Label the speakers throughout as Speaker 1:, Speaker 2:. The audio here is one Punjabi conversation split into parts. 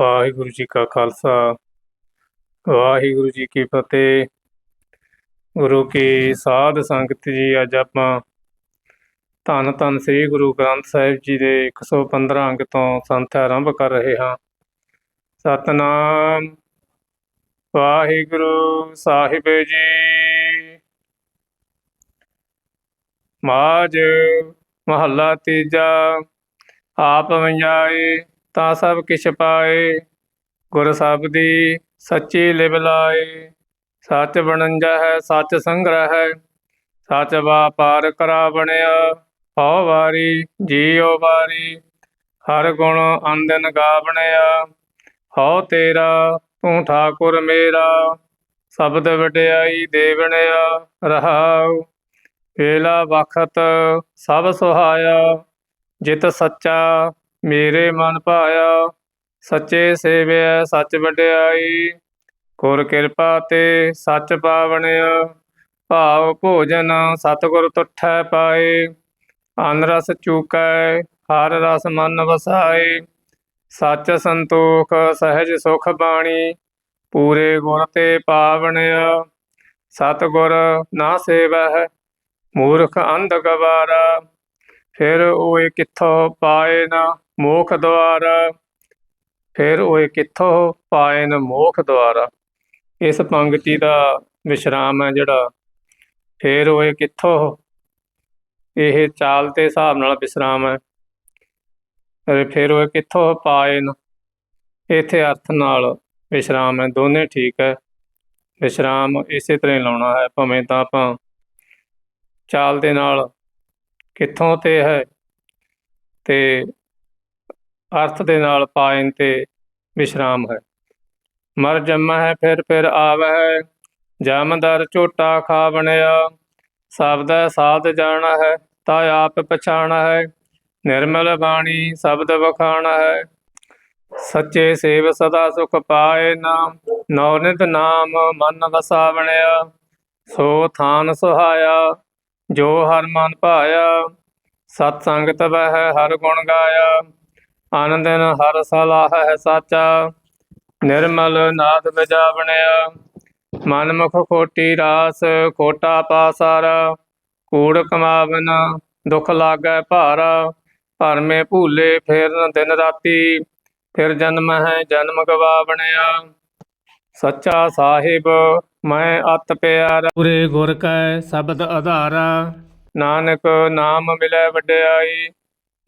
Speaker 1: ਵਾਹਿਗੁਰੂ ਜੀ ਕਾ ਖਾਲਸਾ, ਵਾਹਿਗੁਰੂ ਜੀ ਕੀ ਫਤਿਹ। ਗੁਰੂ ਕੀ ਸਾਧ ਸੰਗਤ ਜੀ, ਅੱਜ ਆਪਾਂ ਧੰਨ ਧੰਨ ਸ੍ਰੀ ਗੁਰੂ ਗ੍ਰੰਥ ਸਾਹਿਬ ਜੀ ਦੇ 115 ਅੰਗ ਤੋਂ ਸੰਥ ਆਰੰਭ ਕਰ ਰਹੇ ਹਾਂ। ਸਤਨਾਮ ਵਾਹਿਗੁਰੂ ਸਾਹਿਬ ਜੀ। ਮਾਜ ਮਹੱਲਾ ਤੀਜਾ, ਆਪ ਵੰਜਾਏ ਤਾਂ ਸਭ ਕਿਛ ਪਾਏ, ਗੁਰ ਦੀ ਸੱਚੀ ਲਿਵ ਲਾਏ। ਸੱਚ ਬਣੰਜਾ ਹੈ, ਸੱਚ ਸੰਗ੍ਰਹਿ ਹੈ। ਸੱਚ ਵਾਪਾਰ ਕਰਾ ਬਣਿਆ, ਹਉ ਵਾਰੀ, ਜੀਉ ਵਾਰੀ। ਹਰ ਗੁਣ ਅੰਦਨ ਗਾ ਬਣਿਆ, ਹਉ ਤੇਰਾ, ਤੂੰ ਠਾਕੁਰ ਮੇਰਾ। ਸ਼ਬਦ ਵਡਿਆਈ ਦੇਵਣਿਆ, ਰਹਾਉ। ਵੇਲਾ ਵਖਤ ਸਭ ਸੁਹਾਇਆ, ਜਿਤ ਸੱਚਾ ਮੇਰੇ ਮਨ ਭਾਇਆ, ਸੱਚੇ ਸੇਵਿਆ, ਸੱਚ ਵਡਿਆਈ। ਗੁਰ ਕਿਰਪਾ ਤੇ ਸੱਚ ਪਾਵਣਿਆ, ਭਾਵ ਭੋਜਨ ਸਤਿਗੁਰ ਤੁਠੈ ਪਾਏ। ਅਨ ਰਸ ਚੂਕੈ, ਹਰ ਰਸ ਮਨ ਵਸਾਏ। ਸੱਚ ਸੰਤੋਖ, ਸਹਿਜ ਸੁਖ ਬਾਣੀ, ਪੂਰੇ ਗੁਰ ਤੇ ਪਾਵਣਿਆ। ਸਤਿਗੁਰ ਨਾ ਸੇਵਹਿ, ਮੂਰਖ ਅੰਧ ਗਵਾਰਾ, ਫਿਰ ਓਏ ਕਿਥੋਂ ਪਾਏ ਨਾ? ਮੋਖ ਦੁਆਰਾ ਫਿਰ ਓਏ ਕਿੱਥੋਂ ਪਾਏ ਨਾ ਮੋਖ ਦੁਆਰਾ ਇਸ ਪੰਕਤੀ ਦਾ ਵਿਸ਼ਰਾਮ ਹੈ ਜਿਹੜਾ। ਫਿਰ ਓਏ ਕਿੱਥੋਂ? ਇਹ ਚਾਲ ਤੇ ਹਿਸਾਬ ਨਾਲ ਵਿਸ਼ਰਾਮ ਹੈ। ਅਰੇ ਫਿਰ ਉਹ ਕਿੱਥੋਂ ਪਾਏ ਨਾ ਇੱਥੇ ਅਰਥ ਨਾਲ ਵਿਸ਼ਰਾਮ ਹੈ। ਦੋਨੇ ਠੀਕ ਹੈ। ਵਿਸ਼ਰਾਮ ਇਸੇ ਤਰ੍ਹਾਂ ਹੀ ਲਾਉਣਾ ਹੈ, ਭਾਵੇਂ ਤਾਂ ਆਪਾਂ ਚਾਲ ਦੇ ਨਾਲ ਕਿੱਥੋਂ ਤੇ ਹੈ। ਤੇ ਅਰਥ ਦੇ ਨਾਲ ਪਾਇਨ ਤੇ ਵਿਸ਼ਰਾਮ ਹੈ। ਮਰ ਜੰਮਾ ਹੈ ਫਿਰ ਫਿਰ ਆਵੈ ਜਮਦਰ ਝੋਟਾ ਖਾ ਬਣਿਆ ਸਬਦ ਸਾਧ ਜਾਣਾ ਹੈ ਤਾ ਆਪ ਪਛਾਣਾ ਹੈ ਨਿਰਮਲ ਬਾਣੀ ਸ਼ਬਦ ਵਖਾਣਾ ਹੈ ਸੱਚੇ ਸੇਵ ਸਦਾ ਸੁਖ ਪਾਏ ਨਾਮ, ਨੌ ਨਿਤ ਨਾਮ ਮਨ ਵਸਾ ਬਣਿਆ ਸੋ ਥਾਨ ਸੁਹਾਇਆ, ਜੋ ਹਰ ਮਨ ਭਾਇਆ, ਸਤ ਸੰਗਤ ਬਹਿ ਹਰ ਗੁਣ ਗਾਇਆ। ਆਨੰਦਨ ਹਰ ਸਲਾਹ ਹੈ ਸਾਚਾ ਨਿਰਮਲ ਨਾਦ ਵਜਾ ਬਣਿਆ ਮਨ ਮੁਖ ਖੋਟੀ ਰਾਸ ਖੋਟਾ ਪਾਸਾਰਾ ਕੂੜ ਕਮਾਵਨ ਦੁਖ ਲਾਗੈ ਭਾਰਾ। ਭਰਮੇ ਭੂਲੇ ਫੇਰਨ ਦਿਨ ਰਾਤੀ ਫਿਰ ਜਨਮ ਹੈ ਜਨਮ ਗਵਾ ਬਣਿਆ ਸੱਚਾ ਸਾਹਿਬ ਮੈਂ ਅਤ ਪਿਆਰਾ। ਪੂਰੇ ਗੁਰ ਕੈ ਸ਼ਬਦ ਆਧਾਰਾ ਨਾਨਕ ਨਾਮ ਮਿਲੈ ਵਡਿਆਈ।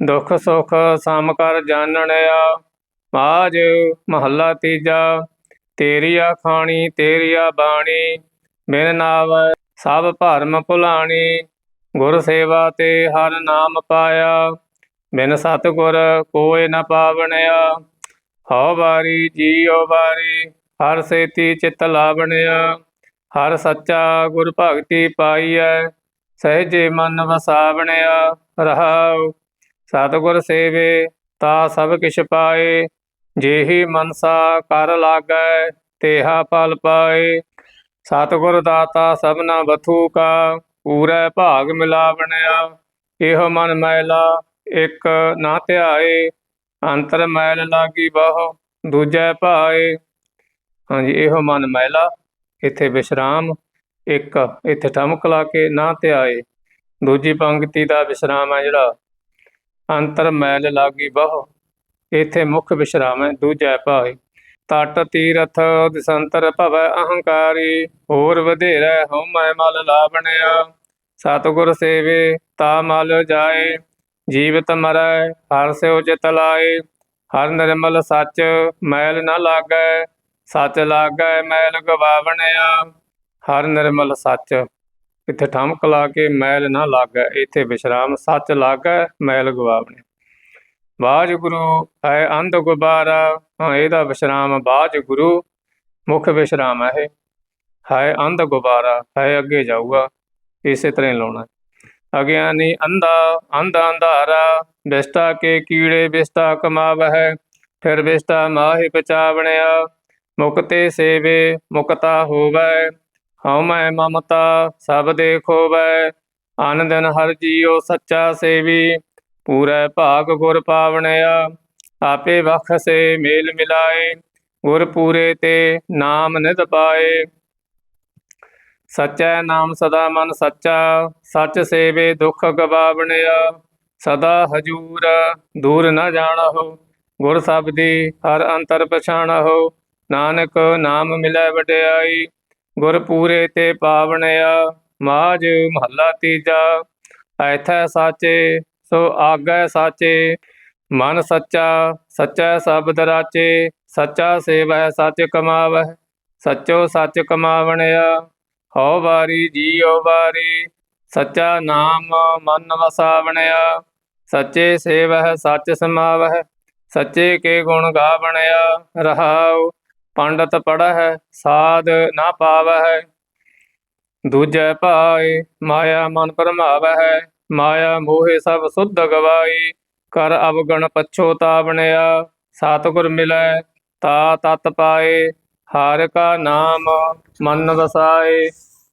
Speaker 1: ਦੁੱਖ ਸੁਖ ਸਮ ਕਰ ਜਾਣਣਿਆ। ਬਾਜ ਮਹੱਲਾ ਤੀਜਾ ਤੇਰੀਆ ਖਾਣੀ ਤੇਰੀਆ ਬਾਣੀ। ਬਿਨ ਨਾਵ ਸਭ ਭਰਮ ਭੁਲਾਣੀ। ਗੁਰ ਸੇਵਾ ਤੇ ਹਰ ਨਾਮ ਪਾਇਆ। ਬਿਨ ਸਤਿਗੁਰ ਕੋਇ ਨ ਪਾਵਣਿਆ। ਹਉ ਵਾਰੀ ਜੀਉ ਵਾਰੀ, ਹਰ ਸੇਤੀ ਚਿਤ ਲਾਵਣਿਆ। ਹਰ ਸੱਚਾ ਗੁਰ ਭਗਤੀ ਪਾਈਐ, ਸਹਿਜੇ ਮਨ ਵਸਾਵਣਿਆ। ਰਹਾਉ ਸਤਿਗੁਰ ਸੇਵੇ, ਤਾ ਸਭ ਕਿਛ ਪਾਏ। ਜੇਹੀ ਮਨਸਾ ਕਰ ਲਾਗੈ, ਤੇਹਾ ਫਲ ਪਾਏ। ਸਤਿਗੁਰ ਦਾਤਾ ਸਭਨਾ ਬਥੂ ਕਾ, ਪੂਰੈ ਭਾਗ ਮਿਲਾਵਣਿਆ। ਇਹੋ ਮਨ ਮੈਲਾ, ਇੱਕ ਨਾ ਧਿਆਏ। ਅੰਤਰ ਮੈਲ ਲਾਗੀ ਬਹੁ, ਦੂਜੈ ਭਾਏ। ਹਾਂਜੀ, ਇਹੋ ਮਨ ਮੈਲਾ। ਇੱਥੇ ਵਿਸ਼ਰਾਮ, ਇੱਕ ਇੱਥੇ ਠਮਕ ਲਾ ਕੇ ਨਾ ਧਿਆਏ। ਦੂਜੀ ਪੰਕਤੀ ਦਾ ਵਿਸ਼ਰਾਮ ਹੈ ਜਿਹੜਾ। ਅੰਤਰ ਮੈਲ ਲਾਗੀ ਬਹੁ ਇਥੇ ਮੁੱਖ ਵਿਸ਼ਰਾਮ ਹੈ ਦੂਜੈ ਭਾਏ ਤਟ ਤੀਰਥ ਦਿਸੰਤਰ ਭਵੈ ਅਹੰਕਾਰੀ, ਹੋਰ ਵਧੇਰੇ ਹਉਮੈ ਮਲ ਲਾਵਣਿਆ। ਸਤਿਗੁਰ ਸੇਵੇ, ਤਾ ਮਲ ਜਾਏ, ਜੀਵਤ ਮਰੈ, ਹਰ ਸਿਉ ਚਿਤ ਲਾਏ। ਹਰ ਨਿਰਮਲ ਸੱਚ ਮੈਲ ਨਾ ਲਾਗੈ, ਸੱਚ ਲਾਗੈ ਮੈਲ ਗਵਾਵਣਿਆ। ਹਰ ਨਿਰਮਲ ਸੱਚ ਇੱਥੇ ਠਮਕ ਲਾ ਕੇ ਮੈਲ ਨਾ ਲਾਗੈ, ਇੱਥੇ ਵਿਸ਼ਰਾਮ ਸੱਚ ਲਾਗੈ, ਮੈਲ ਗਵਾਵਣਿਆ ਬਾਜ ਗੁਰੂ ਹੈ ਅੰਧ ਗੁਬਾਰਾ, ਹਾਂ, ਇਹਦਾ ਵਿਸ਼ਰਾਮ ਬਾਜ ਗੁਰੂ ਮੁੱਖ ਵਿਸ਼ਰਾਮ ਹੈ ਇਹ। ਹੈ ਅੰਧ ਗੁਬਾਰਾ, ਹੈ ਅੱਗੇ ਜਾਊਗਾ, ਇਸੇ ਤਰ੍ਹਾਂ ਹੀ ਲਾਉਣਾ। ਅਗਿਆਨੀ ਅੰਧਾ, ਅੰਧ ਅੰਧਾਰਾ ਵਿਸਟਾ ਕੇ ਕੀੜੇ ਵਿਸਟਾ ਕਮਾਵਹਿ, ਫਿਰ ਵਿਸ਼ਤਾ ਮਾਹਿ ਪਚਾਵਣਿਆ। ਮੁਕਤੇ ਸੇਵੇ, ਮੁਕਤਾ ਹੋਵੈ ਹਉ ਮੈਂ ਮਮਤਾ, ਸਭ ਦੇ ਖੋਵੈ ਆਨੰਦਨ ਹਰ ਜੀਉ ਸੱਚਾ ਸੇਵੀ, ਪੂਰੈ ਭਾਗ ਗੁਰ ਪਾਵਣਿਆ, ਆਪੇ ਬਖਸੇ ਮੇਲ ਮਿਲਾਏ, ਗੁਰ ਪੂਰੇ ਤੇ ਨਾਮ ਨਿਤ ਪਾਏ। ਸਚੈ ਨਾਮ ਸਦਾ ਮਨ ਸੱਚਾ, ਸੱਚ ਸੇਵੇ ਦੁਖ ਗਵਾਵਣਿਆ, ਸਦਾ ਹਜੂਰ ਦੂਰ ਨ ਜਾਣਹੁ, ਗੁਰ ਸਬਦੀ ਹਰ ਅੰਤਰ ਪਛਾਣਹੁ, ਨਾਨਕ ਨਾਮ ਮਿਲੈ ਵਡਿਆਈ ਗੁਰ ਪੂਰੇ ਤੇ ਪਾਵਣਿਆ ਮਾਜ ਮਹੱਲਾ ਤੀਜਾ। ਐਥੈ ਸਾਚੇ, ਸੋ ਆਗੈ ਸਾਚੇ। ਮਨ ਸੱਚਾ ਸੱਚਾ ਸ਼ਬਦ ਰਾਚੇ। ਸੱਚਾ ਸੇਵੈ, ਸੱਚ ਕਮਾਵੈ। ਸੱਚੋ ਸੱਚ ਕਮਾਵਣਿਆ ਹਉ ਵਾਰੀ ਜੀਉ ਵਾਰੀ। ਸੱਚਾ ਨਾਮ ਮਨ ਵਸਾਵਣਿਆ ਸੱਚੇ ਸੇਵਹਿ ਸੱਚ ਸਮਾਵਹਿ ਸੱਚੇ ਕੇ ਗੁਣ ਗਾਵਣਿਆ ਰਹਾਉ ਪੰਡਤ ਪੜਹਿ, ਸਾਧ ਨਾ ਪਾਵਹਿ। ਦੂਜੈ ਭਾਏ, ਮਾਇਆ ਮਨ ਭਰਮਾਵਹਿ ਮਾਇਆ ਮੋਹਿ ਸਭ ਸੁਧ ਗਵਾਈ। ਕਰ ਅਵਗਣ ਪਛੋਤਾਵਣਿਆ ਸਤਿਗੁਰ ਮਿਲੈ, ਤਾ ਤਤ ਪਾਏ। ਹਰਿ ਕਾ ਨਾਮ ਮਨ ਵਸਾਏ,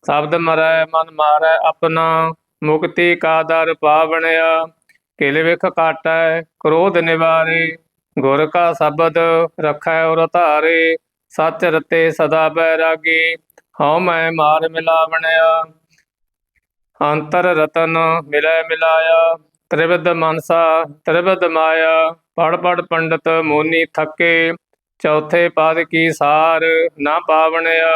Speaker 1: ਸ਼ਬਦ ਮਰੈ ਮਨ ਮਾਰੈ ਆਪਣਾ। ਮੁਕਤੀ ਕਾ ਦਰ ਪਾਵਣਿਆ, ਕਿਲ ਵਿਖ ਕਾਟੈ, ਕ੍ਰੋਧ ਨਿਵਾਰੇ। ਗੁਰ ਕਾ ਸ਼ਬਦ ਰਖੈ ਔਰ ਧਾਰੇ ਸਚ ਰਤੇ ਸਦਾ ਬੈਰਾਗੀ, ਹਉ ਮੈਂ ਮਾਰ ਮਿਲਾਵਣਿਆ। ਅੰਤਰ ਰਤਨ ਮਿਲੈ ਮਿਲਾਇਆ, ਤ੍ਰਿਵਿਧ ਮਨਸਾ, ਤ੍ਰਿਵਿਧ ਮਾਇਆ ਪੜ ਪੜ ਪੰਡਤ ਮੋਨੀ ਥੱਕੇ, ਚੌਥੇ ਪਦ ਕੀ ਸਾਰ ਨਾ ਪਾਵਣਿਆ।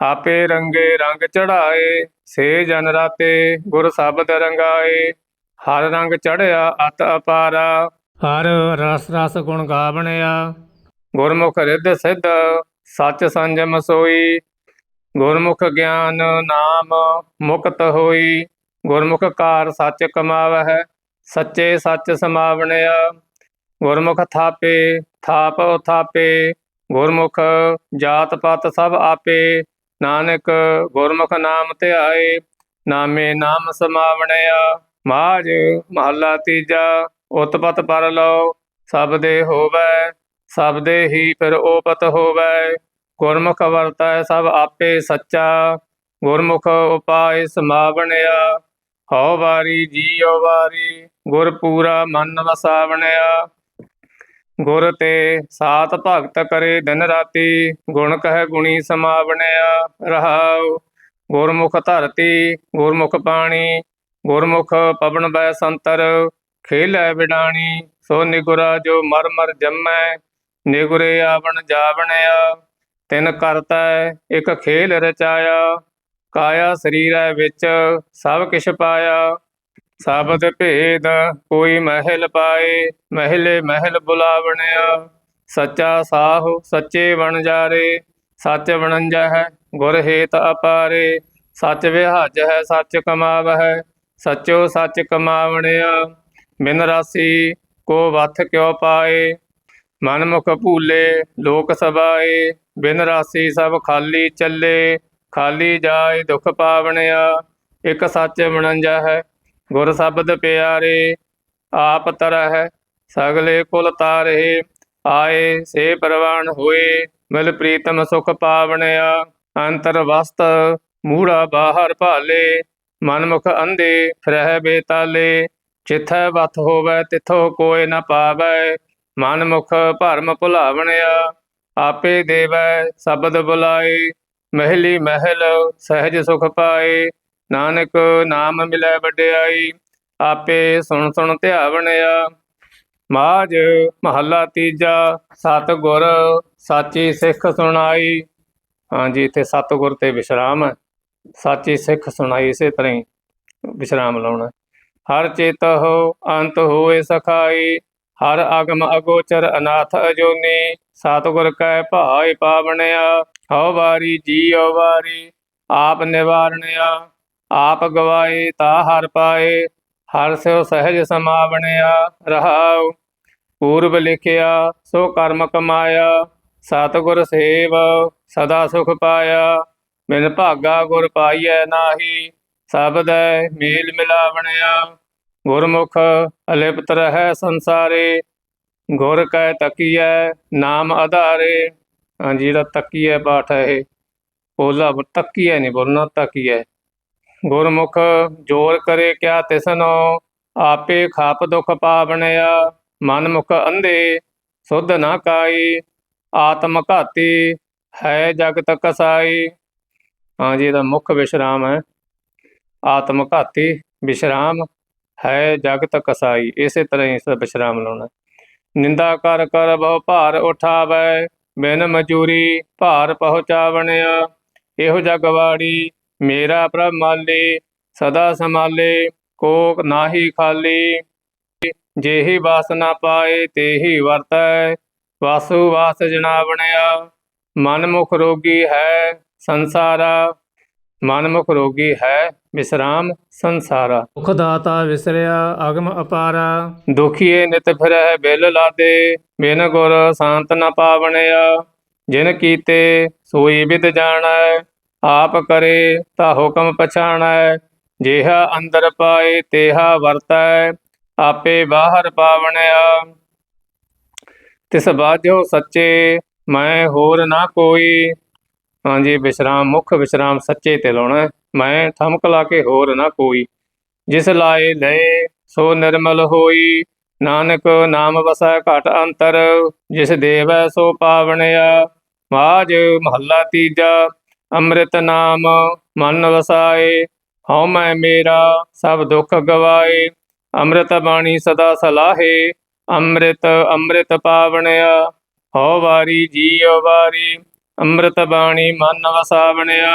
Speaker 1: ਆਪੇ ਰੰਗੇ ਰੰਗ ਚੜਾਏ ਸੇ ਜਨ ਰਾਤੇ ਗੁਰ ਸ਼ਬਦ ਰੰਗਾਏ। ਹਰ ਰੰਗ ਚੜਿਆ ਅਤ ਅਪਾਰਾ, ਹਰ ਰਸ ਰਸ ਗੁਣ ਗਾਵਣਿਆ। ਗੁਰਮੁਖ ਰਿੱਧ ਸਿੱਧ, ਸੱਚ ਸੰਜਮ ਸੋਈ। ਗੁਰਮੁਖ ਗਿਆਨ ਨਾਮ ਮੁਕਤ ਹੋਈ। ਗੁਰਮੁਖ ਕਾਰ ਸੱਚ ਕਮਾਵਹਿ, ਸੱਚੇ ਸੱਚ ਸਮਾਵਣਿਆ। ਗੁਰਮੁਖ ਥਾਪੇ, ਥਾਪ ਉਥਾਪੇ। ਗੁਰਮੁਖ ਜਾਤ ਪਤ ਸਭ ਆਪੇ। ਨਾਨਕ ਗੁਰਮੁਖ ਨਾਮ ਧਿਆਏ, ਨਾਮੇ ਨਾਮ ਸਮਾਵਣਿਆ। ਮਾਜ ਮਹੱਲਾ ਤੀਜਾ, ਉਤਪਤ ਪਰ ਲਓ, ਸਭ ਦੇ ਹੋਵੈ। ਸਭ ਦੇ ਹੀ ਫਿਰ ਓਪਤ ਹੋਵੇ। ਗੁਰਮੁਖ ਵਰਤੈ ਸਭ ਆਪੇ ਸੱਚਾ। ਗੁਰਮੁਖ ਉਪਾਇ ਸਮਾਵਣਿਆ, ਹਉ ਵਾਰੀ ਜੀਉ ਵਾਰੀ, ਗੁਰ ਪੂਰਾ ਮਨ ਵਸਾਵਣਿਆ। ਗੁਰ ਤੇ ਸਾਤ ਭਗਤ ਕਰੇ ਦਿਨ ਰਾਤੀ, ਗੁਣ ਕਹਿ ਗੁਣੀ ਸਮਾਵਣਿਆ। ਰਹਾਉ, ਗੁਰਮੁਖ ਧਰਤੀ, ਗੁਰਮੁਖ ਪਾਣੀ, ਗੁਰਮੁਖ ਪਵਨ ਬੈ ਸੰਤਰ, ਖੇਲੈ ਵਿਡਾਣੀ, ਸੋ ਨਿਗੁਰਾ ਜੋ ਮਰ ਮਰ ਜੰਮੈ। ਨਿਗੁਰੇ ਆਵਣ ਜਾਵਣਿਆ, ਤਿਨ ਕਰਤਾ ਇਕ ਖੇਲ ਰਚਾਇਆ, ਕਾਇਆ ਸਰੀਰੈ ਵਿੱਚ ਸਭ ਕਿਛ ਪਾਇਆ। ਸਬਦ ਭੇਦ ਕੋਈ ਮਹਿਲ ਪਾਏ, ਮਹਿਲੇ ਮਹਿਲ ਬੁਲਾਵਣਿਆ। ਸੱਚਾ ਸਾਹ ਸੱਚੇ ਵਣਜਾਰੇ ਸੱਚ ਵਣੰਜਾ ਹੈ, ਗੁਰ ਹੇਤ ਅਪਾਰੇ। ਸੱਚ ਵਿਹਾਜ ਹੈ, ਸੱਚ ਕਮਾਵਹਿ ਸੱਚੋ ਸੱਚ ਕਮਾਵਣਿਆ। ਬਿਨ ਰਾਸੀ ਕੋ ਵਥ ਕਿਉ ਪਾਏ ਮਨ ਮੁਖ ਭੂਲੇ, ਲੋਕ ਸਭਾਏ, ਬਿਨ ਰਾਸੀ ਸਭ ਖਾਲੀ ਚੱਲੇ, ਖਾਲੀ ਜਾਏ ਦੁਖ ਪਾਵਣਿਆ, ਇਕ ਸੱਚ ਵਣੰਜਾ ਹੈ, ਗੁਰ ਸ਼ਬਦ ਪਿਆਰੇ, ਆਪ ਤਰਹਿ, ਸਗਲੇ ਕੁਲ ਤਾਰੇ, ਆਏ ਸੇ ਪ੍ਰਵਾਨ ਹੋਏ, ਮਿਲ ਪ੍ਰੀਤਮ ਸੁਖ ਪਾਵਣਿਆ, ਅੰਤਰ ਵਸਤ, ਮੂੜਾ ਬਾਹਰ ਭਾਲੇ, ਮਨਮੁਖ ਅੰਧੇ, ਫਿਰਹਿ ਬੇਤਾਲੇ, ਜਿਥੈ ਵਤ ਹੋਵੈ ਤਿਥੋ ਕੋਇ ਨ ਪਾਵੈ ਮਨਮੁਖ ਭਰਮ ਭੁਲਾਵਣਿਆ, ਆਪੇ ਦੇਵੈ ਸ਼ਬਦ ਬੁਲਾਏ, ਮਹਿਲੀ ਮਹਿਲ ਸਹਿਜ ਸੁਖ ਪਾਏ, ਨਾਨਕ ਨਾਮ ਮਿਲੈ ਵਡਿਆਈ, ਆਪੇ ਸੁਣ ਸੁਣ ਧਿਆਵਣਿਆ। ਮਾਜ ਮਹੱਲਾ ਤੀਜਾ ਸਤ ਗੁਰ ਸਾਚੀ ਸਿੱਖ ਸੁਣਾਈ। ਹਾਂਜੀ, ਇੱਥੇ ਸਤ ਗੁਰ ਤੇ ਵਿਸ਼ਰਾਮ ਹੈ। ਸਾਚੀ ਸਿੱਖ ਸੁਣਾਈ ਇਸੇ ਤਰ੍ਹਾਂ ਹੀ ਵਿਸ਼ਰਾਮ ਲਾਉਣਾ। ਹਰ ਚੇਤ ਹੋ ਅੰਤ ਹੋਏ ਸਖਾਈ ਹਰ ਆਗਮ ਅਗੋਚਰ ਅਨਾਥ ਅਜੋਨੀ, ਸਤਿਗੁਰ ਕੈ ਭਾਇ ਪਾਵਣਿਆ, ਹਉ ਵਾਰੀ ਜੀਉ ਵਾਰੀ, ਆਪ ਨਿਵਾਰਣਿਆ, ਆਪ ਗਵਾਏ ਤਾ ਹਰ ਪਾਏ, ਹਰ ਸਿਉ ਸਹਿਜ ਸਮਾਵਣਿਆ, ਰਹਾਉ। ਪੂਰਬ ਲਿਖਿਆ, ਸੋ ਕਰਮ ਕਮਾਇਆ, ਸਤਿਗੁਰ ਸੇਵ, ਸਦਾ ਸੁਖ ਪਾਇਆ। ਬਿਨ ਭਾਗਾ ਗੁਰ ਪਾਈਐ ਨਾਹੀ ਸਬਦੈ ਮੇਲ ਮਿਲਾਵਣਿਆ। ਗੁਰਮੁਖ ਅਲਿਪਤ ਰਹੈ ਸੰਸਾਰੇ, ਗੁਰ ਕੈ ਤਕੀਐ, ਨਾਮ ਆਧਾਰੇ। ਹਾਂਜੀ ਜਿਹੜਾ ਤਕੀਐ ਪਾਠ ਹੈ ਇਹ ਪੋਲਾ ਤਕੀਐ ਨਹੀਂ ਬੋਲਣਾ, ਤਕੀਐ। ਗੁਰਮੁਖ ਜੋਰ ਕਰੇ ਕਿਆ ਤਿਸਨੋ, ਆਪੇ ਖਾਪ ਦੁਖ ਪਾਵਣਿਆ ਮਨ ਮੁਖ ਅੰਧੇ, ਸੁਧ ਨਾ ਕਾਈ, ਆਤਮ ਘਾਤੀ ਹੈ ਜਗਤ ਕਸਾਈ। ਹਾਂਜੀ ਇਹਦਾ ਮੁੱਖ ਵਿਸ਼ਰਾਮ ਹੈ, ਆਤਮ ਘਾਤੀ, ਵਿਸ਼ਰਾਮ। ਹੈ ਜਗਤ ਕਸਾਈ, ਇਸੇ ਤਰ੍ਹਾਂ ਹੀ ਇਸ ਦਾ ਲਾਉਣਾ। ਨਿੰਦਾ ਕਰ ਕਰ ਬਹੁ ਭਾਰ ਉਠਾਵੈ, ਬਿਨ ਮਜੂਰੀ ਭਾਰ ਪਹੁੰਚਾਵਣਿਆ। ਇਹੋ ਜਗਵਾੜੀ ਮੇਰਾ ਪ੍ਰਭ ਮਾਲੀ, ਸਦਾ ਸੰਭਾਲੇ, ਕੋਕ ਨਾਹੀ ਖਾਲੀ। ਜਿਹੀ ਵਾਸਨਾ ਪਾਏ, ਤੇਹੀ ਵਰਤੈ, ਵਾਸੂ ਵਾਸ ਜਣਾ ਬਣਿਆ ਮਨ ਮੁਖ ਰੋਗੀ ਹੈ ਸੰਸਾਰਾ ਮਨ ਮੁਖ ਰੋਗੀ ਹੈ ਵਿਸਰਾਮ ਸੰਸਾਰਾ। ਦੁਖ ਦਾਤਾ ਵਿਸਰਿਆ ਅਗਮ ਅਪਾਰਾ। ਦੁਖੀਏ ਨਿਤ ਫਿਰੈ ਬਿਲ ਲਾਦੇ ਬਿਨ ਗੁਰ ਸ਼ਾਂਤ ਨ ਪਾਵਣਿਆ। ਜਿਨ ਕੀਤੇ ਸੋਈ ਵਿਦ ਜਾਣੈ ਆਪ ਕਰੇ ਤਾ ਹੁਕਮ ਪਛਾਣੈ। ਜਿਹਾ ਅੰਦਰ ਪਾਏ ਤੇਹਾ ਵਰਤੈ ਆਪੇ ਬਾਹਰ ਪਾਵਣਿਆ। ਤਿਸ ਬਾਝੋ ਸੱਚੇ ਮੈਂ ਹੋਰ ਨਾ ਕੋਈ। ਹਾਂਜੀ, ਵਿਸ਼ਰਾਮ, ਮੁੱਖ ਵਿਸ਼ਰਾਮ ਸੱਚੇ ਤੇ ਲਾਉਣਾ ਮੈਂ ਥਮਕ ਲਾ ਕੇ ਹੋਰ ਨਾ ਕੋਈ। ਜਿਸ ਲਾਏ ਲਏ, ਸੋ ਨਿਰਮਲ ਹੋਈ। ਨਾਨਕ ਨਾਮ ਵਸੈ ਘਟ ਅੰਤਰ। ਜਿਸ ਦੇਵੈ, ਸੋ ਪਾਵਣਿਆ। ਮਾਜ ਮਹੱਲਾ ਤੀਜਾ। ਅੰਮ੍ਰਿਤ ਨਾਮ ਮਨ ਵਸਾਏ। ਹਉ ਮੈਂ ਮੇਰਾ, ਸਭ ਦੁੱਖ ਗਵਾਏ। ਅੰਮ੍ਰਿਤ ਬਾਣੀ ਸਦਾ ਸਲਾਹੇ। ਅੰਮ੍ਰਿਤ ਅੰਮ੍ਰਿਤ ਪਾਵਣਿਆ। ਹਉ ਵਾਰੀ ਜੀਉ ਵਾਰੀ। ਅੰਮ੍ਰਿਤ ਬਾਣੀ ਮਨ ਵਸਾਵਣਿਆ,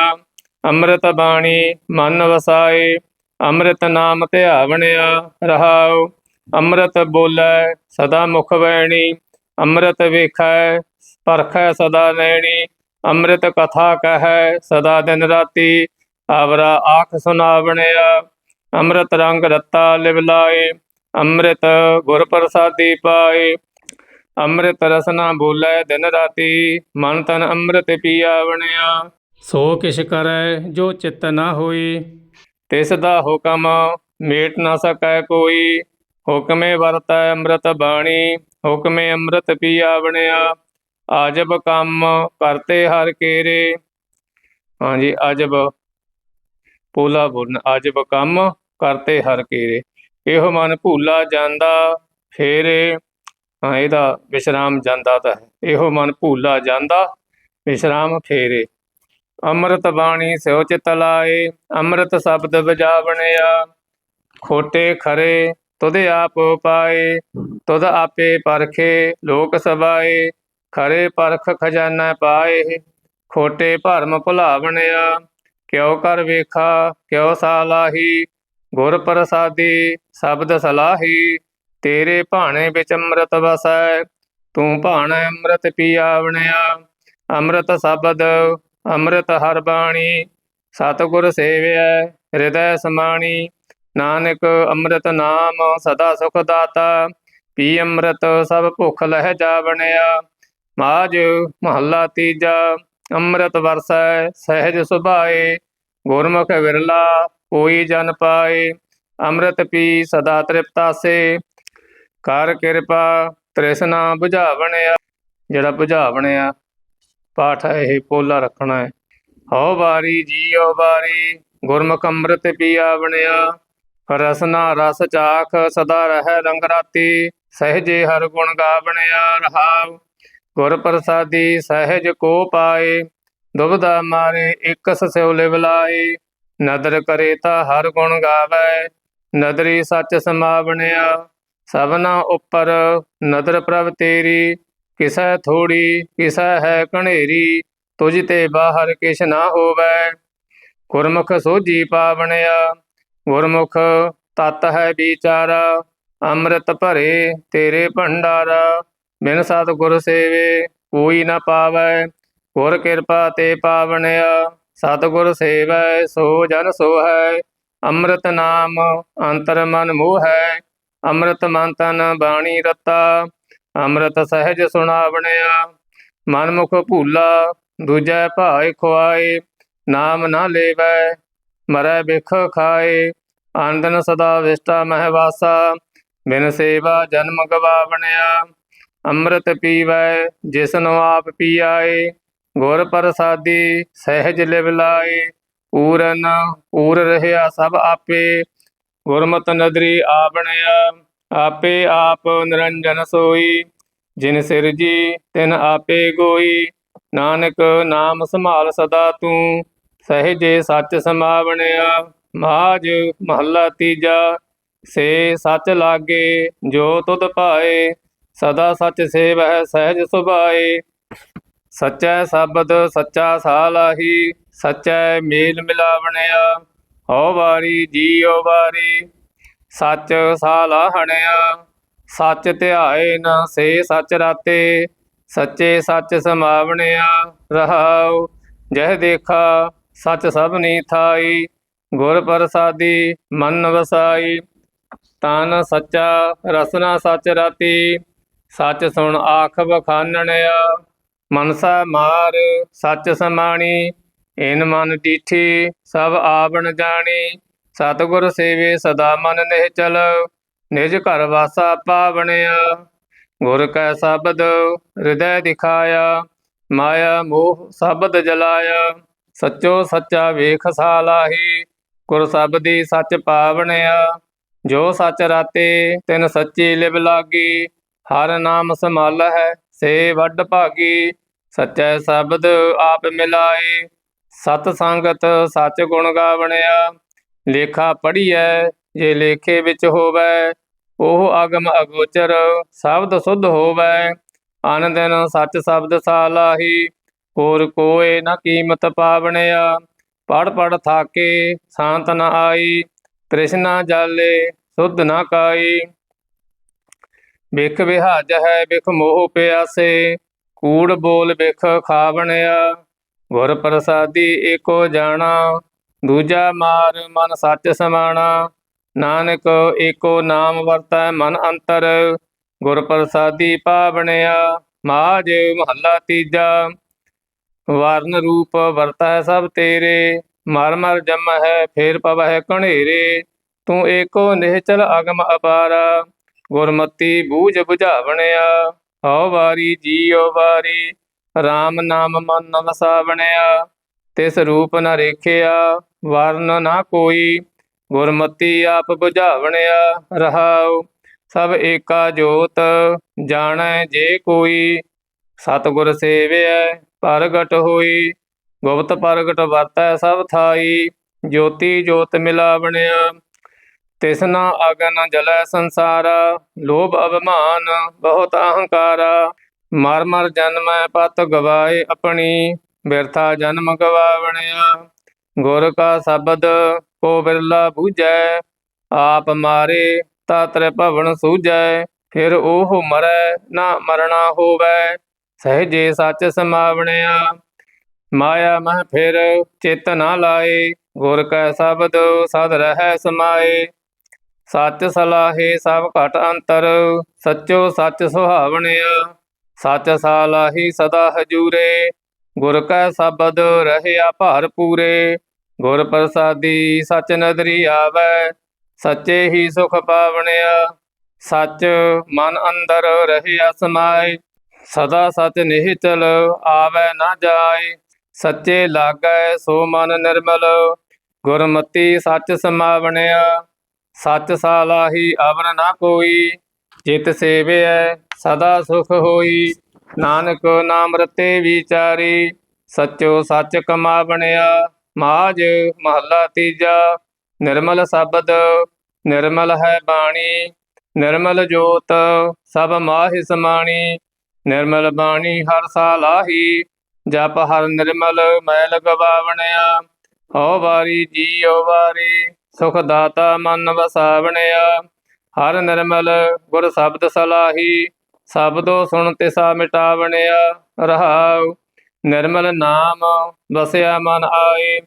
Speaker 1: ਅੰਮ੍ਰਿਤ ਬਾਣੀ ਮਨ ਵਸਾਏ, ਅੰਮ੍ਰਿਤ ਨਾਮ ਧਿਆਵਣਿਆ ਰਹਾਉ, ਅੰਮ੍ਰਿਤ ਬੋਲੇ ਸਦਾ ਮੁਖ ਵੈਣੀ, ਅੰਮ੍ਰਿਤ ਵੇਖੈ ਪਰਖੈ ਸਦਾ ਨੈਣੀ, ਅੰਮ੍ਰਿਤ ਕਥਾ ਕਹੈ ਸਦਾ ਦਿਨ ਰਾਤੀ, ਆਵਰਾ ਆਖ ਸੁਨਾਵਣਿਆ, ਅੰਮ੍ਰਿਤ ਰੰਗ ਰਤਾ ਲਿਵ ਲਾਏ ਅੰਮ੍ਰਿਤ ਗੁਰ ਪ੍ਰਸਾਦੀ ਪਾਏ ਅੰਮ੍ਰਿਤ ਰਸਨਾ ਬੋਲੇ, ਦਿਨ ਰਾਤੀ ਮਨ ਤਨ ਅੰਮ੍ਰਿਤ ਪੀਆ ਬਣਿਆ। ਸੋ ਕਿਛ ਕਰੈ, ਜੋ ਚਿਤ ਨਾ ਹੋਈ, ਤਿਸ ਦਾ ਹੁਕਮ ਮੇਟ ਨਾ ਸਕੈ ਕੋਈ। ਹੁਕਮੇ ਵਰਤੈ ਅੰਮ੍ਰਿਤ ਬਾਣੀ, ਹੁਕਮੇ ਅੰਮ੍ਰਿਤ ਪੀਆ ਬਣਿਆ। ਆਜਬ ਕੰਮ ਕਰਤੇ ਹਰ ਕੇਰੇ। ਹਾਂਜੀ ਅਜਬ ਪੋਲਾ ਬੋਲਣ ਅਜਬ ਕੰਮ ਕਰਤੇ ਹਰ ਕੇਰੇ। ਇਹੋ ਮਨ ਭੂਲਾ ਜਾਂਦਾ, ਫੇਰੇ ਹਾਂ ਇਹਦਾ ਵਿਸ਼ਰਾਮ ਜਾਂਦਾ ਤਾਂ ਹੈ। ਇਹੋ ਮਨ ਭੂਲਾ ਜਾਂਦਾ, ਵਿਸ਼ਰਾਮ ਫੇਰੇ। ਅੰਮ੍ਰਿਤ ਬਾਣੀ ਸਿਉ ਚਿਤ ਲਾਏ, ਅੰਮ੍ਰਿਤ ਸ਼ਬਦ ਵਜਾਵਣਿਆ। ਖੋਟੇ ਖਰੇ ਤੁਧ ਆਪ ਪਾਏ, ਤੁਧ ਆਪੇ ਪਰਖੇ ਲੋਕ ਸਬਾਏ ਖਰੇ ਪਰਖ ਖਜ਼ਾਨਾ ਪਾਏ, ਖੋਟੇ ਭਰਮ ਭੁਲਾਵਣਿਆ। ਕਿਉ ਕਰ ਵੇਖਾ, ਕਿਉ ਸਾਲਾਹੀ ਗੁਰ ਪ੍ਰਸਾਦੀ, ਸ਼ਬਦ ਸਲਾਹੀ। ਤੇਰੇ ਭਾਣੇ ਵਿੱਚ ਅੰਮ੍ਰਿਤ ਵਸੈ, ਤੂੰ ਭਾਣਾ ਅੰਮ੍ਰਿਤ ਪੀਆਵਣਿਆ ਅੰਮ੍ਰਿਤ ਸ਼ਬਦ, ਅੰਮ੍ਰਿਤ ਹਰ ਬਾਣੀ, ਸਤਿਗੁਰ ਸੇਵਿਆ ਹਿਰਦੈ ਸਮਾਣੀ। ਨਾਨਕ ਅੰਮ੍ਰਿਤ ਨਾਮ ਸਦਾ ਸੁਖ ਦਾਤਾ, ਪੀ ਅੰਮ੍ਰਿਤ ਸਭ ਭੁਖ ਲਹਿ ਜਾਵਣਿਆ ਮਾਜ ਮਹੱਲਾ ਤੀਜਾ, ਅੰਮ੍ਰਿਤ ਵਰਸੈ, ਸਹਿਜ ਸੁਭਾਏ। ਗੁਰਮੁਖ ਵਿਰਲਾ, ਕੋਈ ਜਨ ਪਾਏ। ਅੰਮ੍ਰਿਤ ਪੀ ਸਦਾ ਤ੍ਰਿਪਤਾਸੇ। ਕਰ ਕਿਰਪਾ ਤ੍ਰਿਸ਼ਨਾ ਬੁਝਾਵਣਿਆ ਜਿਹੜਾ ਬੁਝਾਵਣਿਆ ਪਾਠ ਹੈ ਇਹ ਪੋਲਾ ਰੱਖਣਾ ਹੈ। ਹਉ ਬਾਰੀ ਜੀਉ ਬਾਰੀ ਗੁਰਮੁਖ ਅੰਮ੍ਰਿਤ ਪੀਆ ਬਣਿਆ ਰਸਨਾ ਰਸ ਚਾਖ ਸਦਾ ਰਹਿ ਰੰਗ ਰਾਤੀ, ਸਹਿਜੇ ਹਰ ਗੁਣ ਗਾਵਣਿਆ ਰਹਾਉ ਗੁਰ ਪ੍ਰਸਾਦੀ ਸਹਿਜ ਕੋ ਪਾਏ ਦੁਬਦਾ ਮਾਰੇ ਇਕਸ ਸਿਉ ਲਿਵ ਨਦਰ ਕਰੇ ਤਾ ਹਰ ਗੁਣ ਗਾਵੇ, ਨਦਰੀ ਸੱਚ ਸਮਾਵਣਿਆ ਸਭਨਾ ਉੱਪਰ ਨਦਰ ਪ੍ਰਭ ਤੇਰੀ, ਕਿਸੈ ਥੋੜੀ, ਕਿਸੈ ਹੈ ਕਣੇਰੀ ਤੁਝ ਤੇ ਬਾਹਰ ਕਿਛ ਨਾ ਹੋਵੈ। ਗੁਰਮੁਖ ਸੋਜੀ ਪਾਵਣਿਆ, ਗੁਰਮੁਖ ਤਤ ਹੈ ਵਿਚਾਰਾ, ਅੰਮ੍ਰਿਤ ਭਰੇ ਤੇਰੇ ਭੰਡਾਰਾ। ਬਿਨ ਸਤ ਗੁਰ ਸੇਵੇ ਕੋਈ ਨਾ ਪਾਵੈ, ਗੁਰ ਕਿਰਪਾ ਤੇ ਪਾਵਣਿਆ। ਸਤਿਗੁਰ ਸੇਵੈ ਸੋ ਜਨ ਸੋ ਹੈ ਅੰਮ੍ਰਿਤ ਨਾਮ ਅੰਤਰ ਮਨ ਮੋਹ। ਹੈ ਅੰਮ੍ਰਿਤ ਮਨ ਤਨ ਬਾਣੀ ਰਤਾ, ਅੰਮ੍ਰਿਤ ਸਹਿਜ ਸੁਣਾਵਣਿਆ ਮਨ ਮੁਖ ਭੂਲਾ, ਦੂਜੈ ਭਾਇ ਖੁਆਏ, ਨਾਮ ਨਾ ਲੇਵੈ, ਮਰੈ ਬਿਖ ਖਾਏ, ਆਨੰਦਨ ਸਦਾ ਵਿਸ਼ਟਾ ਮਹਿ ਵਾਸਾ, ਬਿਨ ਸੇਵਾ ਜਨਮ ਗਵਾਵਣਿਆ, ਅੰਮ੍ਰਿਤ ਪੀਵੈ, ਜਿਸਨੂੰ ਆਪ ਪੀਆਏ, ਗੁਰ ਪ੍ਰਸਾਦੀ ਸਹਿਜ ਲਿਵ ਲਾਏ, ਪੂਰਨ ਪੂਰ ਰਹਿਆ ਸਭ ਆਪੇ ਗੁਰਮਤਿ ਨਦਰੀ ਆਵਣਿਆ ਆਪੇ ਆਪ ਨਿਰੰਜਨ ਸੋਈ। ਜਿਨ ਸਿਰ ਜੀ, ਤਿਨ ਆਪੇ ਗੋਈ। ਨਾਨਕ ਨਾਮ ਸੰਭਾਲ ਸਦਾ ਤੂੰ। ਸਹਿਜੇ ਸੱਚ ਸਮਾਵਣਿਆ ਮਾਜ ਮਹੱਲਾ ਤੀਜਾ। ਸੇ ਸੱਚ ਲਾਗੇ, ਜੋ ਤੁਧ ਪਾਏ। ਸਦਾ ਸੱਚ ਸੇਵਹਿ, ਸਹਿਜ ਸੁਭਾਏ। ਸੱਚਾ ਸ਼ਬਦ, ਸੱਚਾ ਸਾਲਾਹੀ। ਸੱਚਾ ਮੇਲ ਮਿਲਾਵਣਿਆ। ਓ ਵਾਰੀ, ਜੀਉ ਵਾਰੀ। ਸੱਚ ਸਾਲਾਹਣਿਆ ਸੱਚ ਧਿਆਏ ਨ ਸੇ ਸੱਚ ਰਾਤੇ। ਸੱਚੇ ਸੱਚ ਸਮਾਵਣਿਆ, ਰਹਾਉ, ਜਹ ਦੇਖਾ, ਸੱਚ ਸਭਨੀ ਥਾਈ। ਗੁਰ ਪ੍ਰਸਾਦੀ, ਮਨ ਵਸਾਈ। ਤਨ ਸੱਚਾ, ਰਸਨਾ ਸੱਚ ਰਾਤੀ। ਸੱਚ ਸੁਣ ਆਖ ਬਖਾਨਣਿਆ ਮਨਸਾ ਮਾਰ, ਸੱਚ ਸਮਾਣੀ। ਇਨ ਮਨ ਡੀਠੀ ਸਭ ਆਵਣ ਜਾਣੀ। ਸਤਿਗੁਰ ਸੇਵੇ ਸਦਾ ਮਨ ਨਿਹਚਲ ਨਿਜ ਘਰ ਵਾਸਾ ਪਾਵਣਿਆ। ਗੁਰ ਕੈ ਸ਼ਬਦ ਹਿਰਦੈ ਦਿਖਾਇਆ, ਮਾਇਆ ਮੋਹ ਸ਼ਬਦ ਜਲਾਇਆ। ਸੱਚੋ ਸੱਚਾ ਵੇਖ ਸਾਲਾਹੀ, ਗੁਰ ਸ਼ਬਦੀ ਸੱਚ ਪਾਵਣਿਆ। ਜੋ ਸੱਚ ਰਾਤੇ, ਤਿਨ ਸੱਚੀ ਲਿਵ ਲਾਗੀ। ਹਰ ਨਾਮ ਸੰਭਾਲ ਹੈ ਸੇ ਵੱਡ ਭਾਗੀ। ਸੱਚੈ ਸ਼ਬਦ ਆਪ ਮਿਲਾਏ। ਸਤ ਸੰਗਤ ਸੱਚ ਗੁਣ ਗਾਵਣਿਆ, ਲੇਖਾ ਪੜੀਐ ਜੇ ਲੇਖੇ ਵਿੱਚ ਹੋਵੈ, ਉਹ ਅਗਮ ਅਗੋਚਰ, ਸ਼ਬਦ ਸੁਧ ਹੋਵੈ। ਅਨ ਸੱਚ ਸ਼ਬਦ ਸਾਲਾਹੀ, ਹੋਰ ਕੋਏ ਨਾ ਕੀਮਤ ਪਾਵਣਿਆ। ਪੜ ਪੜ ਥਾਕੇ, ਸ਼ਾਂਤ ਨ ਆਈ, ਤ੍ਰਿਸ਼ਨਾ ਜਾਲੇ, ਸੁਧ ਨ ਕਾਈ। ਬਿਖ ਵਿਹਾਜ ਹੈ, ਬਿਖ ਮੋਹ ਪਿਆਸੇ, ਕੂੜ ਬੋਲ ਬਿਖ ਖਾਵਣਿਆ। ਗੁਰ ਪ੍ਰਸਾਦੀ ਏਕੋ ਜਾਣਾ, ਦੂਜਾ ਮਾਰ ਮਨ ਸੱਚ ਸਮਾਣਾ। ਨਾਨਕ ਏਕੋ ਨਾਮ ਵਰਤੈ ਮਨ ਅੰਤਰ, ਗੁਰ ਪ੍ਰਸਾਦੀ ਪਾਵਣਿਆ ਮਾਜ ਮਹੱਲਾ ਤੀਜਾ। ਵਰਨ ਰੂਪ ਵਰਤੈ ਸਭ ਤੇਰੇ, ਮਰ ਮਰ ਜਮ ਹੈ ਫੇਰ ਪਵਹਿ ਕਣੇਰੇ ਤੂੰ ਏਕੋ ਨਿਹਚਲ ਅਗਮ ਅਪਾਰਾ, ਗੁਰਮਤੀ ਬੂਝ ਬੁਝਾਵਣਿਆ। ਹਉ ਵਾਰੀ ਜੀਉ ਵਾਰੀ RAM ਨਾਮ ਮਨ ਵਸਾਵਣਿਆ ਤਿਸ ਰੂਪ ਨ ਰੇਖਿਆ ਵਰਨ ਨਾ ਕੋਈ, ਗੁਰਮਤੀ ਆਪ ਬੁਝਾਵਣਿਆ, ਰਹਾਉ, ਸਭ ਏਕਾ ਜੋਤ, ਜਾਣੈ ਜੇ ਕੋਈ, ਸਤਿਗੁਰ ਸੇਵਿਐ, ਪ੍ਰਗਟ ਹੋਈ, ਗੁਪਤ ਪ੍ਰਗਟ ਵਰਤੈ ਸਭ ਥਾਈ, ਜੋਤੀ ਜੋਤ ਮਿਲਾਵਣਿਆ ਤਿਸਨਾ ਅਗਨ ਜਲੈ ਸੰਸਾਰਾ, ਲੋਭ ਅਭਮਾਨ ਬਹੁਤ ਅਹੰਕਾਰਾ ਮਰ ਮਰ ਜਨਮੈ ਪਤ ਗਵਾਏ ਆਪਣੀ, ਬਿਰਥਾ ਜਨਮ ਗਵਾਵਣਿਆ। ਗੁਰ ਕਾ ਸ਼ਬਦ ਕੋ ਬਿਰਲਾ ਬੂਝੈ, ਆਪ ਮਾਰੇ ਤਾ ਤ੍ਰਿ ਭਵਨ ਸੂਝੈ। ਫਿਰ ਉਹ ਮਰੈ, ਨਾ ਮਰਣਾ ਹੋਵੈ, ਸਹਿਜੇ ਸੱਚ ਸਮਾਵਣਿਆ। ਮਾਇਆ ਮਹ ਫਿਰ ਚਿਤ ਨਾ ਲਾਏ, ਗੁਰ ਕੈ ਸ਼ਬਦ ਸਦ ਰਹਿ ਸਮਾਏ। ਸੱਚ ਸਲਾਹੇ ਸਭ ਘਟ ਅੰਤਰ, ਸੱਚੋ ਸੱਚ ਸੁਹਾਵਣਿਆ। ਸੱਚ ਸਾਲਾਹੀ ਸਦਾ ਹਜੂਰੇ, ਗੁਰ ਕੈ ਸ਼ਬਦ ਰਹਿਆ ਭਰ ਪੂਰੇ ਗੁਰ ਪ੍ਰਸਾਦੀ ਸਚ ਨਦਰੀ ਆਵੈ, ਸੱਚੇ ਹੀ ਸੁਖ ਪਾਵਣਿਆ। ਸੱਚ ਮਨ ਅੰਦਰ ਰਹਿਆ ਸਮਾਏ ਸਦਾ ਸਚ ਨਿਹਚਲ ਆਵੈ ਨਾ ਜਾਏ। ਸੱਚੇ ਲਾਗੈ ਸੋ ਮਨ ਨਿਰਮਲ, ਗੁਰਮਤੀ ਸੱਚ ਸਮਾਵਣਿਆ। ਸੱਚ ਸਾਲਾਹੀ ਅਵਰ ਨਾ ਕੋਈ ਜਿਤ ਸੇਵਿਐ ਸਦਾ ਸੁਖ ਹੋਈ। ਨਾਨਕ ਨਾਮ ਰਤੇ ਵਿਚਾਰੀ, ਸੱਚੋ ਸੱਚ ਕਮਾਵਣਿਆ। ਮਾਜ ਮਹੱਲਾ ਤੀਜਾ, ਨਿਰਮਲ ਸ਼ਬਦ, ਨਿਰਮਲ ਹੈ ਬਾਣੀ। ਨਿਰਮਲ ਜੋਤ, ਸਭ ਮਾਹਿ ਸਮਾਣੀ। ਨਿਰਮਲ ਬਾਣੀ ਹਰ ਸਾਲਾਹੀ ਜਪ ਹਰ ਨਿਰਮਲ ਮੈਲ ਗਵਾਵਣਿਆ। ਓ ਵਾਰੀ ਜੀ ਓ ਵਾਰੀ, ਸੁਖ ਦਾਤਾ ਮਨ ਵਸਾਵਣਿਆ। ਹਰ ਨਿਰਮਲ ਗੁਰ ਸ਼ਬਦ ਸਲਾਹੀ, ਸਬਦੋ ਸੁਣ ਤਿਸਾ ਮਿਟਾਵਣਿਆ ਰਹਾਉ। ਨਿਰਮਲ ਨਾਮ ਵਸਿਆ ਮਨ ਆਏ,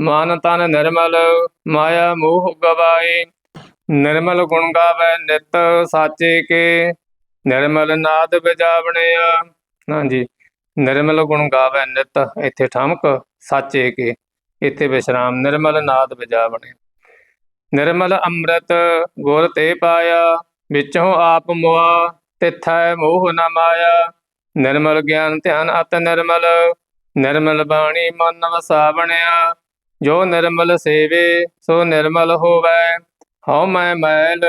Speaker 1: ਮਨ ਤਨ ਨਿਰਮਲ ਮਾਇਆ ਮੋਹ ਗਵਾਏ। ਨਿਰਮਲ ਗੁਣ ਗਾਵੇ ਨਿਤ ਸਾਚੇ ਕੇ, ਨਿਰਮਲ ਨਾਦ ਵਜਾਵਣਿਆ। ਹਾਂਜੀ, ਨਿਰਮਲ ਗੁਣ ਗਾਵੇ ਨਿਤ, ਇੱਥੇ ਠਮਕ ਸਾਚੇ ਕੇ, ਇੱਥੇ ਵਿਸ਼ਰਾਮ ਨਿਰਮਲ ਨਾਦ ਵਜਾਵਣੇ। ਨਿਰਮਲ ਅੰਮ੍ਰਿਤ ਗੁਰ ਤੇ ਪਾਇਆ, ਵਿੱਚੋਂ ਆਪ ਮੁਆ, ਤਿਥੈ ਮੋਹ ਨ ਮਾਇਆ। ਨਿਰਮਲ ਗਿਆਨ ਧਿਆਨ ਅਤ ਨਿਰਮਲ ਨਿਰਮਲ ਬਾਣੀ ਮਨ ਵਸਾਵਣਿਆ। ਜੋ ਨਿਰਮਲ ਸੇਵੇ, ਸੋ ਨਿਰਮਲ ਹੋਵੈ। ਹਉ ਮੈਂ ਮੈਲ,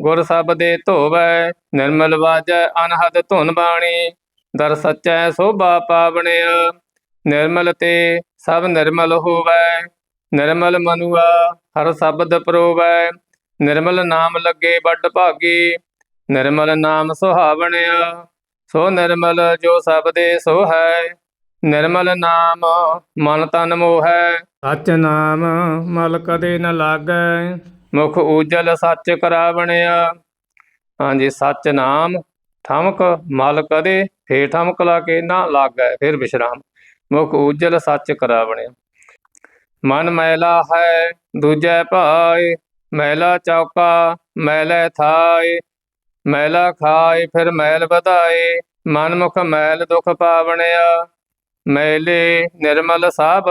Speaker 1: ਗੁਰ ਸਭ ਦੇ ਧੋਵੈ। ਨਿਰਮਲ ਵਾਜੈ ਅਨਹਦ ਧੁਨ ਬਾਣੀ, ਦਰ ਸਚੈ ਸੋਭਾ ਪਾਵਣਿਆ। ਨਿਰਮਲ ਤੇ ਸਭ ਨਿਰਮਲ ਹੋਵੈ। ਨਿਰਮਲ ਮਨੁਆ ਹਰ ਸ਼ਬਦ ਪਰੋਵੈ ਨਿਰਮਲ ਨਾਮ ਲੱਗੇ ਵੱਡ ਭਾਗੀ ਨਿਰਮਲ ਨਾਮ ਸੁਹਾਵਣਿਆ ਸੋ ਨਿਰਮਲ ਜੋ ਸਬਦੇ ਸੋ ਹੈ ਨਿਰਮਲ ਨਾਮ ਮਨ ਤਨ ਮੋਹੈ। ਸਚ ਨਾਮ ਮਲ ਕਦੇ ਨ ਲਾਗੈ। ਮੁਖ ਉਜਲ ਸੱਚ ਕਰਾਵਣਿਆ। ਹਾਂਜੀ ਸੱਚ ਨਾਮ ਠਮਕ ਮਲ ਕਦੇ ਫੇਰ ਠਮਕ ਲਾ ਕੇ ਨਾ ਲਾਗੈ ਫਿਰ ਵਿਸ਼ਰਾਮ। ਮੁਖ ਉਜਲ ਸੱਚ ਕਰਾਵਣਿਆ। ਮਨ ਮੈਲਾ ਹੈ, ਦੂਜੈ ਭਾਏ, ਮੈਲਾ ਚੌਕਾ, ਮੈਲੇ ਥਾਏ। ਮੈਲਾ ਖਾਏ, ਫਿਰ ਮੈਲ ਵਧਾਏ ਮਨ ਮੁਖ ਮੈਲ ਦੁਖ ਪਾਵਣਿਆ। ਮੈਲੇ ਨਿਰਮਲ ਸਭ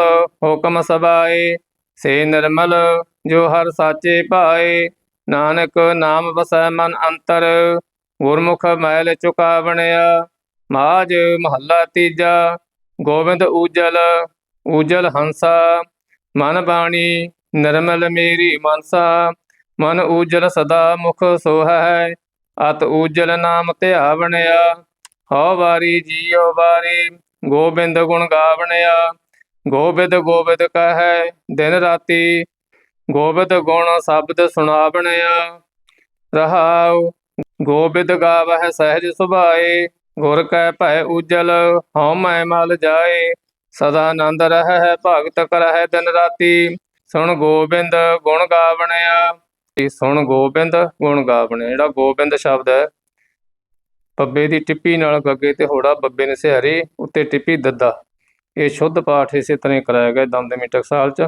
Speaker 1: ਹੁਕਮ ਸਬਾਏ, ਸੇ ਨਿਰਮਲ ਜੋ ਹਰ ਸਾਚੇ ਭਾਏ। ਨਾਨਕ ਨਾਮ ਵਸੈ ਮਨ ਅੰਤਰ, ਗੁਰਮੁਖ ਮੈਲ ਚੁਕਾਵਣਿਆ। ਮਾਜ ਮਹੱਲਾ ਤੀਜਾ, ਗੋਬਿੰਦ ਊਜਲ ਊਜਲ ਹੰਸਾ। ਮਨ ਬਾਣੀ ਨਿਰਮਲ ਮੇਰੀ ਮਨਸਾ, ਮਨ ਊਜਲ ਸਦਾ ਮੁਖ ਸੋਹੈ, ਅਤ ਊਜਲ ਨਾਮ ਧਿਆਵਣਿਆ, ਹਉ ਵਾਰੀ ਜੀਉ ਵਾਰੀ, ਗੋਬਿੰਦ ਗੁਣ ਗਾਵਣਿਆ, ਗੋਬਿੰਦ ਗੋਬਿੰਦ ਕਹੈ, ਦਿਨ ਰਾਤੀ ਗੋਬਿੰਦ ਗੁਣ ਸ਼ਬਦ ਸੁਣਾਵਣਿਆ, ਰਹਾਉ ਗੋਬਿੰਦ ਗਾਵਹਿ ਸਹਿਜ ਸੁਭਾਏ, ਗੁਰ ਕੈ ਭੈ ਉਜਲ ਹਉ ਮੈਂ ਮਲ ਜਾਏ ਸਦਾ ਆਨੰਦ ਰਹਿ ਹੈ ਭਗਤ ਕਰਹਿ ਦਿਨ ਰਾਤੀ। ਸੁਣ ਗੋਬਿੰਦ ਗੁਣ ਗਾਵਣਿਆ। ਇਹ ਸੁਣ ਗੋਬਿੰਦ ਗੁਣ ਗਾਵਣਿਆ। ਜਿਹੜਾ ਗੋਬਿੰਦ ਸ਼ਬਦ ਹੈ, ਬੱਬੇ ਦੀ ਟਿੱਪੀ ਨਾਲ ਗੱਗੇ ਤੇ ਹੋੜਾ ਬੱਬੇ ਨੇ ਸਿਹਾਰੇ, ਉੱਤੇ ਟਿੱਪੀ ਦੱਦਾ। ਇਹ ਸ਼ੁੱਧ ਪਾਠ ਇਸੇ ਤਰ੍ਹਾਂ ਹੀ ਕਰਾਇਆ ਗਿਆ ਦਮਦਮੀ ਟਕਸਾਲ ਚ।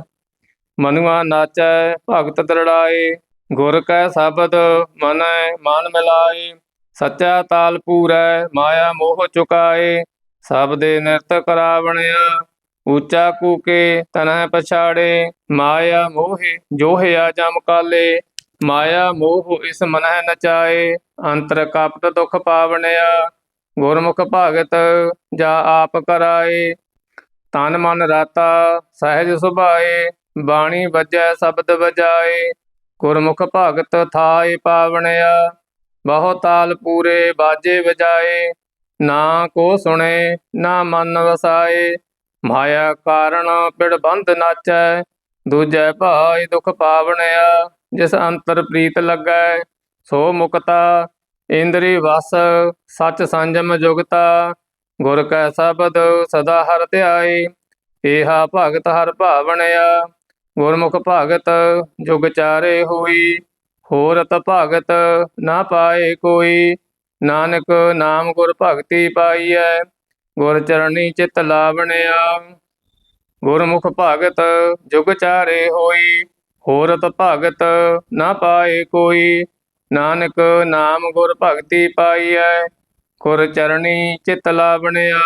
Speaker 1: ਮਨੁਆ ਨਾਚੈ, ਭਗਤ ਦਰੜਾਏ। ਗੁਰ ਕੈ ਸ਼ਬਦ ਮਨੈ, ਮਨ ਮਿਲਾਏ। ਸੱਚਾ ਤਾਲ ਪੂਰੈ, ਮਾਇਆ ਮੋਹ ਚੁਕਾਏ। ਸਭ ਦੇ ਨਿਰਤ ਕਰਾਵਣਿਆ, ਉੱਚਾ ਕੂਕੇ ਤਨਹਿ ਪਛਾੜੇ, ਮਾਇਆ ਮੋਹਿ ਜੋਹਿਆ ਜਮ ਕਾਲੇ, ਮਾਇਆ ਮੋਹ ਇਸ ਮਨਹਿ ਨਚਾਏ ਅੰਤਰ ਕਪਟ ਦੁਖ ਪਾਵਣਿਆ, ਗੁਰਮੁਖ ਭਗਤ ਜਾ ਆਪ ਕਰਾਏ। ਤਨ ਮਨ ਰਾਤਾ ਸਹਿਜ ਸੁਭਾਏ, ਬਾਣੀ ਵਜੈ ਸ਼ਬਦ ਵਜਾਏ, ਗੁਰਮੁਖ ਭਗਤ ਥਾਏ ਪਾਵਣਿਆ, ਬਹੁ ਤਾਲ ਪੂਰੇ ਬਾਜੇ ਵਜਾਏ। ਨਾ ਕੋ ਸੁਣੇ, ਨਾ ਮਨ ਵਸਾਏ। ਮਾਇਆ ਕਾਰਣ ਪਿੜ ਬੰਧ ਨਾਚੈ, ਦੂਜੈ ਭਾਈ ਦੁਖ ਪਾਵਣਿਆ। ਜਿਸ ਅੰਤਰ ਪ੍ਰੀਤ ਲੱਗੈ, ਸੋ ਮੁਕਤਾ। ਇੰਦਰੀ ਵਸ, ਸਚ ਸੰਜਮ ਜੁਗਤਾ। ਗੁਰ ਕੈ ਸ਼ਬਦ, ਸਦਾ ਹਰ ਧਿਆਏ। ਏਹਾ ਭਗਤ ਹਰ ਭਾਵਣਿਆ। ਗੁਰਮੁਖ ਭਗਤ, ਜੁਗ ਚਾਰੇ ਹੋਈ। ਹੋਰਤ ਭਗਤ ਨਾ ਪਾਏ ਕੋਈ। ਨਾਨਕ ਨਾਮ ਗੁਰ ਭਗਤੀ ਪਾਈਐ, ਗੁਰ ਚਰਣੀ ਚਿਤ ਲਾਵਣਿਆ। ਗੁਰਮੁਖ ਭਗਤ ਜੁਗ ਚਾਰੇ ਹੋਈ, ਹੋਰਤ ਭਗਤ ਨਾ ਪਾਏ ਕੋਈ। ਨਾਨਕ ਨਾਮ ਗੁਰ ਭਗਤੀ ਪਾਈਐ, ਗੁਰ ਚਰਣੀ ਚਿਤ ਲਾਵਣਿਆ।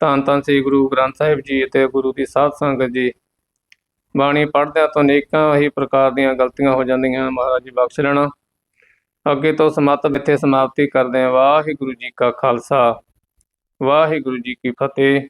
Speaker 1: ਧੰਨ ਧੰਨ ਸ੍ਰੀ ਗੁਰੂ ਗ੍ਰੰਥ ਸਾਹਿਬ ਜੀ ਅਤੇ ਗੁਰੂ ਦੀ ਸਾਧ ਸੰਗਤ ਜੀ। ਬਾਣੀ ਪੜ੍ਹਦਿਆਂ ਤੋਂ ਨੇਕਾਂ ਹੀ ਪ੍ਰਕਾਰ ਦੀਆਂ ਗਲਤੀਆਂ ਹੋ ਜਾਂਦੀਆਂ ਮਹਾਰਾਜ ਜੀ ਬਖਸ਼ ਲੈਣਾ। ਅੱਗੇ ਤੋਂ ਸਮਾਪਤ ਇੱਥੇ ਸਮਾਪਤੀ ਕਰਦੇ ਹਾਂ। ਵਾਹਿਗੁਰੂ ਜੀ ਕਾ ਖਾਲਸਾ। ਵਾਹਿਗੁਰੂ ਜੀ ਕੀ ਫਤਿਹ।